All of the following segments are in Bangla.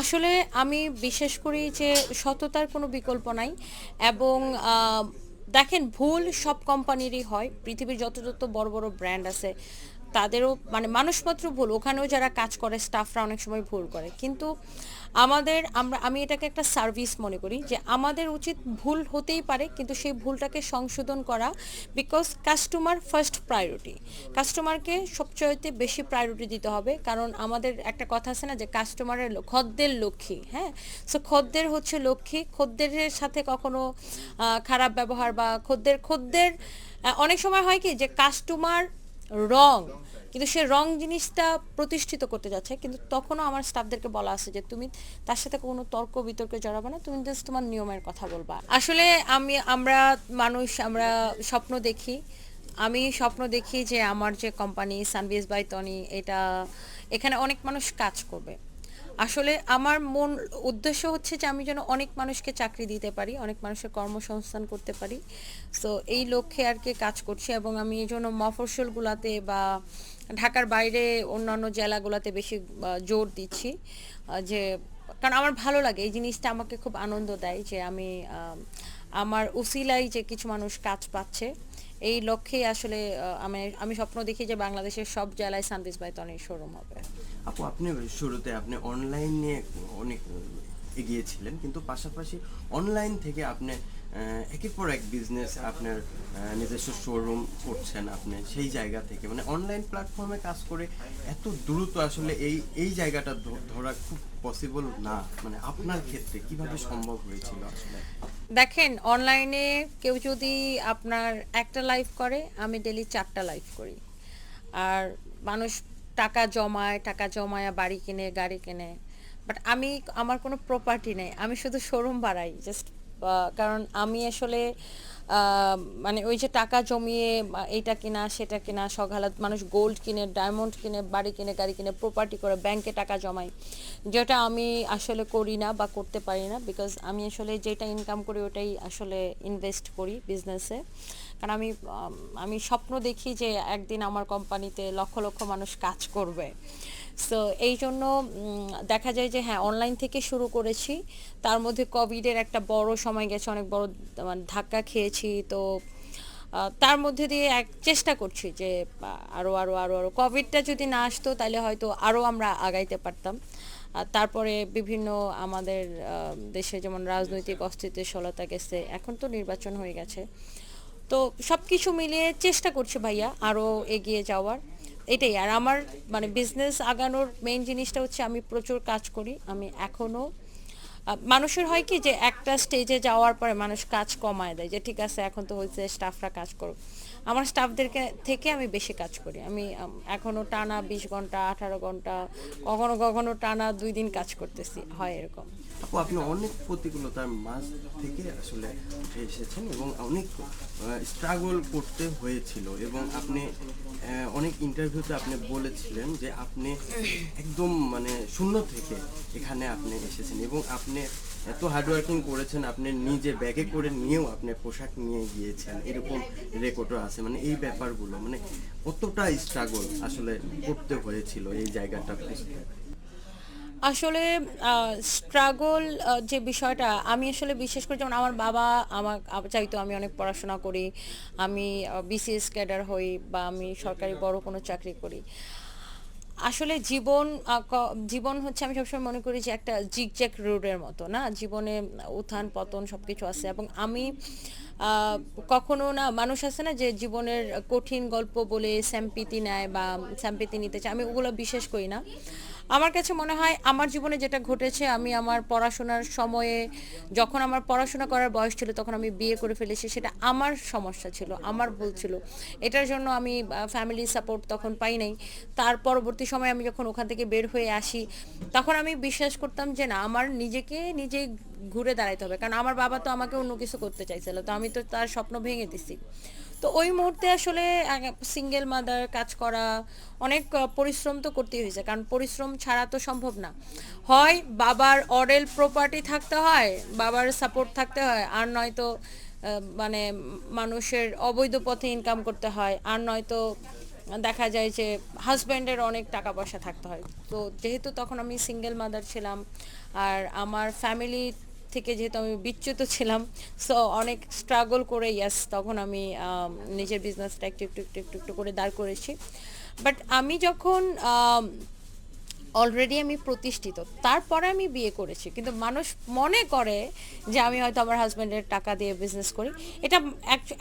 আসলে আমি বিশেষ করি যে সততার কোনো বিকল্প নাই এবং দেখেন ভুল সব কোম্পানিরই হয়। পৃথিবীর যত যত বড় বড় ব্র্যান্ড আছে, তাদেরও মানে মানুষমাত্র ভুল। ওখানেও যারা কাজ করে স্টাফরা অনেক সময় ভুল করে। কিন্তু আমাদের, আমরা, আমি এটাকে একটা সার্ভিস মনে করি যে আমাদের উচিত ভুল হতেই পারে, কিন্তু সেই ভুলটাকে সংশোধন করা বিকজ কাস্টমার ফার্স্ট প্রায়োরিটি কাস্টমারকে সবচাইতে বেশি প্রায়োরিটি দিতে হবে, কারণ আমাদের একটা কথা আছে না যে কাস্টমারের খদ্দের লক্ষ্মী হ্যাঁ? সো খদ্দের হচ্ছে লক্ষ্মী, খদ্দের সাথে কখনো খারাপ ব্যবহার বা খদ্দের খদ্দের অনেক সময় হয় কি যে কাস্টমার রং কিন্তু সে রং জিনিসটা প্রতিষ্ঠিত করতে যাচ্ছে, কিন্তু তখনও আমার স্টাফদেরকে বলা আছে যে তুমি তার সাথে কোনো তর্ক বিতর্কে জড়াবে না, তুমি জাস্ট তোমার নিয়মের কথা বলবা। আসলে আমি, আমরা মানুষ, আমরা স্বপ্ন দেখি, আমি স্বপ্ন দেখি যে আমার যে কোম্পানি সানভিস বাই টনি এটা, এখানে অনেক মানুষ কাজ করবে। আসলে আমার মন উদ্দেশ্য হচ্ছে যে আমি যেন অনেক মানুষকে চাকরি দিতে পারি, অনেক মানুষের কর্মসংস্থান করতে পারি। সো এই লক্ষ্যে আর কি কাজ করছি এবং আমি এই জন্য মফস্বলগুলোতে বা ঢাকার বাইরে অন্যান্য জেলাগুলোতে বেশি জোর দিচ্ছি যে, কারণ আমার ভালো লাগে। এই জিনিসটা আমাকে খুব আনন্দ দেয় যে আমি আমার উসিলাই যে কিছু মানুষ কাজ পাচ্ছে, এই লক্ষ্যেই আসলে আমি আমি স্বপ্ন দেখি যে বাংলাদেশের সব জেলায় সানবিস বাইতনের শোরুম হবে। আপু, আপনি শুরুতে আপনি অনলাইন নিয়ে অনেক এগিয়েছিলেন, কিন্তু পাশাপাশি অনলাইন থেকে আপনি একের পর এক বিজনেস আপনার নিজস্ব শোরুম করছেন আপনি, সেই জায়গা থেকে। মানে অনলাইন প্ল্যাটফর্মে কাজ করে এত দ্রুত আসলে এই এই জায়গাটা ধরা খুব পসিবল না। মানে আপনার ক্ষেত্রে কীভাবে সম্ভব হয়েছিল আসলে? দেখেন অনলাইনে কেউ যদি আপনার একটা লাইভ করে, আমি ডেলি চারটা লাইভ করি। আর মানুষ টাকা জমায় টাকা জমায় বাড়ি কিনে, গাড়ি কিনে। বাট আমি, আমার কোনো প্রপার্টি নেই। আমি শুধু শোরুম বাড়াই জাস্ট কারণ আমি আসলে মানে ওই যে টাকা জমিয়ে এইটা কিনা, সেটা কিনা সকালাত মানুষ গোল্ড কিনে ডায়মন্ড কিনে, বাড়ি কিনে, গাড়ি কিনে প্রপার্টি করে ব্যাংকে টাকা জমায় যেটা আমি আসলে করি না বা করতে পারি না বিকজ আমি আসলে যেটা ইনকাম করি ওটাই আসলে ইনভেস্ট করি বিজনেসে কারণ আমি আমি স্বপ্ন দেখি যে একদিন আমার কোম্পানিতে লক্ষ লক্ষ মানুষ কাজ করবে। সো এই জন্য দেখা যায় যে হ্যাঁ অনলাইন থেকে শুরু করেছি। তার মধ্যে কোভিডের একটা বড় সময় গেছে অনেক বড় মানে ধাক্কা খেয়েছি। তো তার মধ্যে দিয়ে এক চেষ্টা করছি যে আহ, আরও আরও আরও আরও কোভিডটা যদি না আসতো তাহলে হয়তো আরও আমরা আগাইতে পারতাম। তারপরে বিভিন্ন আমাদের দেশে যেমন রাজনৈতিক অস্থিতিশীলতা গেছে এখন তো নির্বাচন হয়ে গেছে। তো সব কিছু মিলিয়ে চেষ্টা করছি ভাইয়া আরও এগিয়ে যাওয়ার। এটাই, আর আমার মানে বিজনেস আগানোর মেইন জিনিসটা হচ্ছে আমি প্রচুর কাজ করি, আমি এখনও মানুষের হয় কি যে একটা স্টেজে যাওয়ার পরে মানুষ কাজ কমায় দেয় যে ঠিক আছে, এখন তো হয়েছে স্টাফরা কাজ করুক। আমার স্টাফদেরকে থেকে আমি বেশি কাজ করি, আমি এখনও টানা বিশ ঘণ্টা, আঠারো ঘণ্টা, কখনো কখনো টানা দুই দিন কাজ করতেছি, হয় এরকম। আপু আপনি অনেক প্রতিকূলতার মাঝ থেকে আসলে এসেছেন এবং অনেক স্ট্রাগল করতে হয়েছিল এবং আপনি অনেক ইন্টারভিউতে আপনি বলেছিলেন যে আপনি একদম মানে শূন্য থেকে এখানে আপনি এসেছেন এবং আপনি এত হার্ডওয়ার্কিং করেছেন, আপনি নিজে ব্যাগে করে নিয়েও আপনি পোশাক নিয়ে গিয়েছেন, এরকম রেকর্ডও আছে। মানে এই ব্যাপারগুলো মানে কতটা স্ট্রাগল আসলে করতে হয়েছিল এই জায়গাটা আসলে স্ট্রাগল যে বিষয়টা, আমি আসলে বিশেষ করে যেমন আমার বাবা আমার চাইতো আমি অনেক পড়াশোনা করি, আমি বিসিএস ক্যাডার হই বা আমি সরকারি বড় কোনো চাকরি করি। আসলে জীবন জীবন হচ্ছে আমি সবসময় মনে করি যে একটা জিগজ্যাক রোডের মতো, না? জীবনে উত্থান, পতন সব কিছু আছে এবং আমি কখনো না, মানুষ আছে না যে জীবনের কঠিন গল্প বলে স্যাম্পিতি নেয় বা স্যাম্পিতি নিতে চায়, আমি ওগুলো বিশ্বাস করি না। আমার কাছে মনে হয় আমার জীবনে যেটা ঘটেছে, আমি আমার পড়াশোনার সময়ে যখন আমার পড়াশোনা করার বয়স ছিল, তখন আমি বিয়ে করে ফেলেছি, সেটা আমার সমস্যা ছিল, আমার ভুল ছিল। এটার জন্য আমি ফ্যামিলি সাপোর্ট তখন পাই নাই। তার পরবর্তী সময় আমি যখন ওখান থেকে বের হয়ে আসি, তখন আমি বিশ্বাস করতাম যে না, আমার নিজেকে নিজে ঘুরে দাঁড়াইতে হবে। কারণ আমার বাবা তো আমাকে অন্য কিছু করতে চাইছিল, তো আমি তো তার স্বপ্ন ভেঙে দিছি। তো ওই মুহূর্তে আসলে সিঙ্গেল মাদার কাজ করা অনেক পরিশ্রম তো করতেই হয়েছে। কারণ পরিশ্রম ছাড়া তো সম্ভব না। হয় বাবার অরেল প্রপার্টি থাকতে হয়, বাবার সাপোর্ট থাকতে হয়, আর নয়তো মানে মানুষের অবৈধ পথে ইনকাম করতে হয়, আর নয়তো দেখা যায় যে হাজব্যান্ডের অনেক টাকা পয়সা থাকতে হয়। তো যেহেতু তখন আমি সিঙ্গেল মাদার ছিলাম, আর আমার ফ্যামিলি থেকে যেহেতু আমি বিচ্যুত ছিলাম সো অনেক স্ট্রাগল করে ইয়াস তখন আমি নিজের বিজনেসটা একটু একটু একটু একটু একটু করে দাঁড় করেছি। বাট আমি যখন অলরেডি আমি প্রতিষ্ঠিত, তারপরে আমি বিয়ে করেছি, কিন্তু মানুষ মনে করে যে আমি হয়তো আমার হাজব্যান্ডের টাকা দিয়ে বিজনেস করি। এটা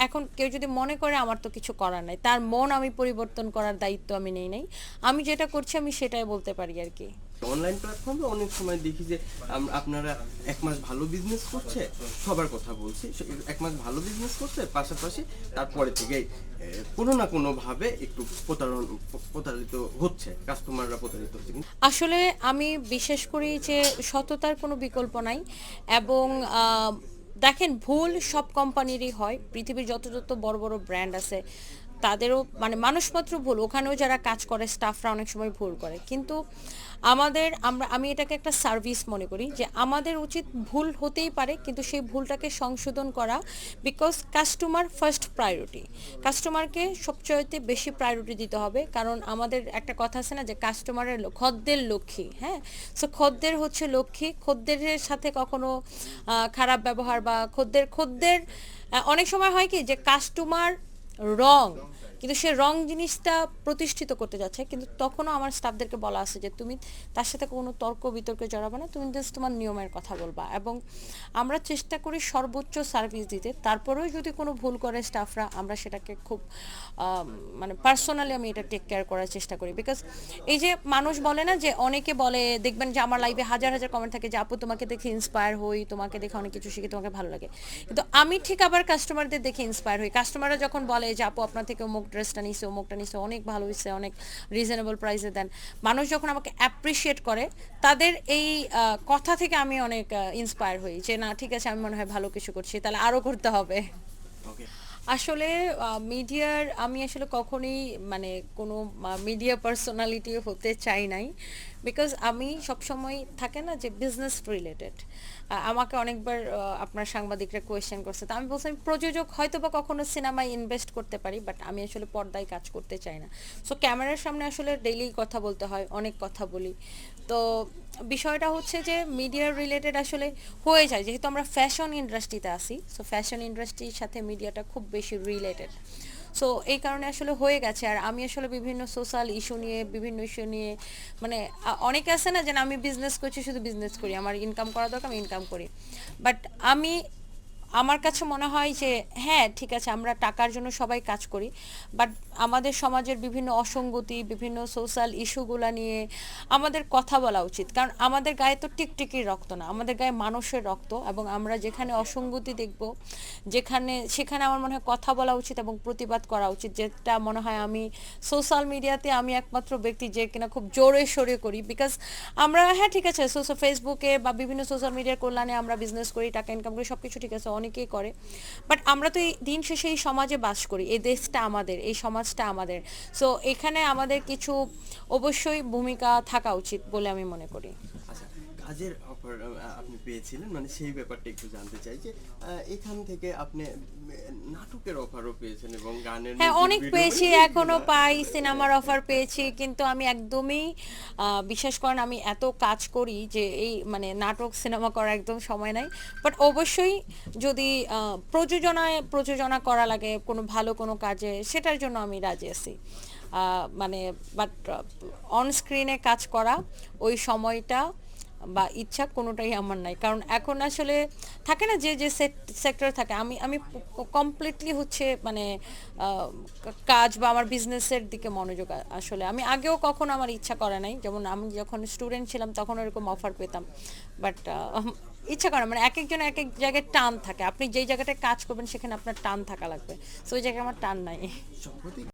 এখন কেউ যদি মনে করে আমার তো কিছু করার নাই, তার মন আমি পরিবর্তন করার দায়িত্ব আমি নেই নাই। আমি যেটা করছি আমি সেটাই বলতে পারি আর কি। অনলাইন প্ল্যাটফর্মে অনেক সময় দেখি যে আপনারা এক মাস ভালো বিজনেস করছে, সবার কথা বলছি এক মাস ভালো বিজনেস করছে, পাশাপাশি তারপরে থেকে কোনো না কোনো ভাবে একটু প্রতারণ, প্রতারিত হচ্ছে কাস্টমাররা প্রতারিত হচ্ছে। আসলে আমি বিশ্বাস করি যে সততার কোনো বিকল্প নাই এবং দেখেন ভুল সব কোম্পানিরই হয়, পৃথিবীর যত যত বড় বড় ব্র্যান্ড আছে তাদেরও মানে মানুষমাত্র ভুল। ওখানেও যারা কাজ করে স্টাফরা অনেক সময় ভুল করে। কিন্তু আমাদের, আমরা, আমি এটাকে একটা সার্ভিস মনে করি যে আমাদের উচিত ভুল হতেই পারে, কিন্তু সেই ভুলটাকে সংশোধন করা বিকজ কাস্টমার ফার্স্ট প্রায়োরিটি কাস্টমারকে সবচাইতে বেশি প্রায়োরিটি দিতে হবে, কারণ আমাদের একটা কথা আছে না যে কাস্টমারের খদ্দের লক্ষ্মী হ্যাঁ? সো খদ্দের হচ্ছে লক্ষ্মী। খদ্দের সাথে কখনো খারাপ ব্যবহার বা খদ্দের খদ্দের অনেক সময় হয় কি যে কাস্টমার রং কিন্তু সে রং জিনিসটা প্রতিষ্ঠিত করতে যাচ্ছে, কিন্তু তখনও আমার স্টাফদেরকে বলা আছে যে তুমি তার সাথে কোনো তর্ক বিতর্কে জড়াবে না, তুমি জাস্ট তোমার নিয়মের কথা বলবা। এবং আমরা চেষ্টা করি সর্বোচ্চ সার্ভিস দিতে, তারপরেও যদি কোনো ভুল করে স্টাফরা আমরা সেটাকে খুব মানে পার্সোনালি আমি এটা টেক কেয়ার করার চেষ্টা করি। বিকজ এই যে মানুষ বলে না যে অনেকে বলে, দেখবেন যে আমার লাইফে হাজার হাজার কমেন্ট থাকে যে, আপু, তোমাকে দেখে ইন্সপায়ার হই, তোমাকে দেখে অনেক কিছু শিখে, তোমাকে ভালো লাগে। কিন্তু আমি ঠিক আবার কাস্টমারদের দেখে ইন্সপায়ার হই। কাস্টমাররা যখন বলে যে, আপু, আপনার থেকে অমুক ড্রেসটা নিছে, অমুকটা নিছে, অনেক ভালো হয়েছে অনেক রিজনেবল প্রাইসে দেন। মানুষ যখন আমাকে অ্যাপ্রিসিয়েট করে, তাদের এই কথা থেকে আমি অনেক ইন্সপায়ার হই যে, না, ঠিক আছে, আমি মনে হয় ভালো কিছু করছি, তাহলে আরও করতে হবে। ওকে আসলে মিডিয়ার আমি আসলে কখনোই মানে কোনো মিডিয়া পার্সোনালিটি হতে চাই নাই। বিকজ আমি সবসময় থাকে না যে বিজনেস রিলেটেড আমাকে অনেকবার আপনার সাংবাদিকরা কোয়েশ্চেন করছে। তো আমি বলছি, আমি প্রযোজক হয়তো বা কখনো সিনেমায় ইনভেস্ট করতে পারি বাট আমি আসলে পর্দায় কাজ করতে চাই না। সো ক্যামেরার সামনে আসলে ডেইলি কথা বলতে হয়, অনেক কথা বলি। তো বিষয়টা হচ্ছে যে মিডিয়া রিলেটেড আসলে হয়ে যায়। যেহেতু আমরা ফ্যাশন ইন্ডাস্ট্রিতে আসি সো ফ্যাশন ইন্ডাস্ট্রির সাথে মিডিয়াটা খুব বেশি রিলেটেড সো এই কারণে আসলে হয়ে গেছে। আর আমি আসলে বিভিন্ন সোশ্যাল ইস্যু নিয়ে, বিভিন্ন ইস্যু নিয়ে মানে অনেকে আছে না যে আমি বিজনেস করছি, শুধু বিজনেস করি। আমার ইনকাম করা দরকার, আমি ইনকাম করি। বাট আমি আমার কাছে মনে হয় যে হ্যাঁ ঠিক আছে, আমরা টাকার জন্য সবাই কাজ করি বাট আমাদের সমাজের বিভিন্ন অসঙ্গতি, বিভিন্ন সোশ্যাল ইস্যুগুলো নিয়ে আমাদের কথা বলা উচিত। কারণ আমাদের গায়ে তো টিকটিকির রক্ত না, আমাদের গায়ে মানুষের রক্ত এবং আমরা যেখানে অসঙ্গতি দেখব, যেখানে, সেখানে আমার মনে হয় কথা বলা উচিত এবং প্রতিবাদ করা উচিত, যেটা মনে হয় আমি সোশ্যাল মিডিয়াতে আমি একমাত্র ব্যক্তি যে কিনা খুব জোরে সোরে করি বিকজ আমরা হ্যাঁ ঠিক আছে সোশ্যাল ফেসবুকে বা বিভিন্ন সোশ্যাল মিডিয়ার কল্যাণে আমরা বিজনেস করি, টাকা ইনকাম করি সব কিছু ঠিক আছে অনেকেই করে। বাট আমরা তো এই দিন শেষে এই সমাজে বাস করি, এই দেশটা আমাদের, এই সমাজটা আমাদের। সো এখানে আমাদের কিছু অবশ্যই ভূমিকা থাকা উচিত বলে আমি মনে করি। আচ্ছা কাজের অফার আপনি পেয়েছিলেন। মানে সেই ব্যাপারটা একটু জানতে চাই যে এখান থেকে আপনি নাটকের অফারও পেয়েছেন এবং গানের হ্যাঁ অনেক পেয়েছি এখনও পাই সিনেমার অফার পেয়েছি কিন্তু আমি একদমই বিশ্বাস করেন আমি এত কাজ করি যে এই মানে নাটক সিনেমা করার একদম সময় নাই। বাট অবশ্যই যদি প্রযোজনায় প্রযোজনা করা লাগে কোনো ভালো কোনো কাজে সেটার জন্য আমি রাজি আছি। মানে বাট অন স্ক্রিনে কাজ করা ওই সময়টা বা ইচ্ছা কোনোটাই আমার নাই। কারণ এখন আসলে থাকে না যে যে সেক্টর থাকে, আমি আমি কমপ্লিটলি হচ্ছে মানে কাজ বা আমার বিজনেসের দিকে মনোযোগ আসলে। আমি আগেও কখনো আমার ইচ্ছা করে নাই, যেমন আমি যখন স্টুডেন্ট ছিলাম তখন এরকম অফার পেতাম। বাট ইচ্ছা করে। মানে এক একজন এক এক জায়গায় টান থাকে। আপনি যেই জায়গাটায় কাজ করবেন, সেখানে আপনার টান থাকা লাগবে। সো ওই জায়গায় আমার টান নাই।